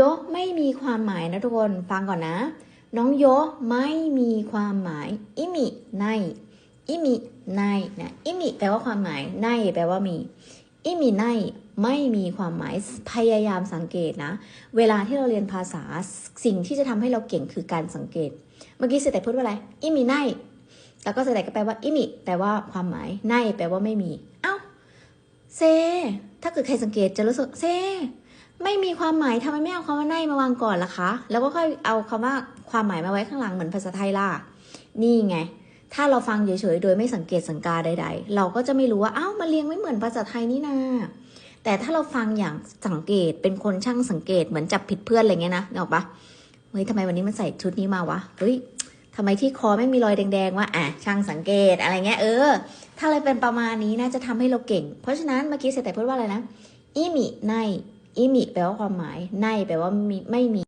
โยไม่มีความหมายนะทุกคนฟังก่อนนะ น้องโยไม่มีความหมายอิมิในอิมิในนะอิมิแปลว่าความหมายในแปลว่ามีอิมิในไม่มีความหมายพยายามสังเกตนะ เวลาที่เราเรียนภาษาสิ่งที่จะทำให้เราเก่งคือการสังเกต เมื่อกี้เสด็จพูดว่าอะไรอิมิในแล้วก็เสด็จก็แปลว่าอิมิแปลว่าความหมายในแปลว่าไม่มี เอ้าเซถ้าเกิดใครสังเกตจะรู้สึกเซ ไม่มีความหมายทำไมไม่เอาคำว่าในมาวางก่อนล่ะคะ แล้วก็ค่อยเอาคำว่าความหมายมาไว้ข้างหลังเหมือนภาษาไทยล่ะ นี่ไง ถ้าเราฟังเฉยๆโดยไม่สังเกตสังกาใด ๆ เราก็จะไม่รู้ว่าเอ้ามาเรียงไม่เหมือนภาษาไทยนี่นาแต่ถ้าเราฟังอย่างสังเกตเป็นคนช่างสังเกตเหมือนจับผิดเพื่อนอะไรเงี้ยนะนึกออปะเฮ้ยทำไมวันนี้มันใส่ชุดนี้มาวะเฮ้ยทำไมที่คอไม่มีรอยแดงๆวะอะช่างสังเกตอะไรเงี้ยเออ ถ้าอะไรเป็นประมาณนี้นะจะทำให้เราเก่ง เพราะฉะนั้นเมื่อกี้เสแต่พูดว่าอะไรนะอิมิใน อิมิแปลว่าความหมาย ในแปลว่ามีไม่มี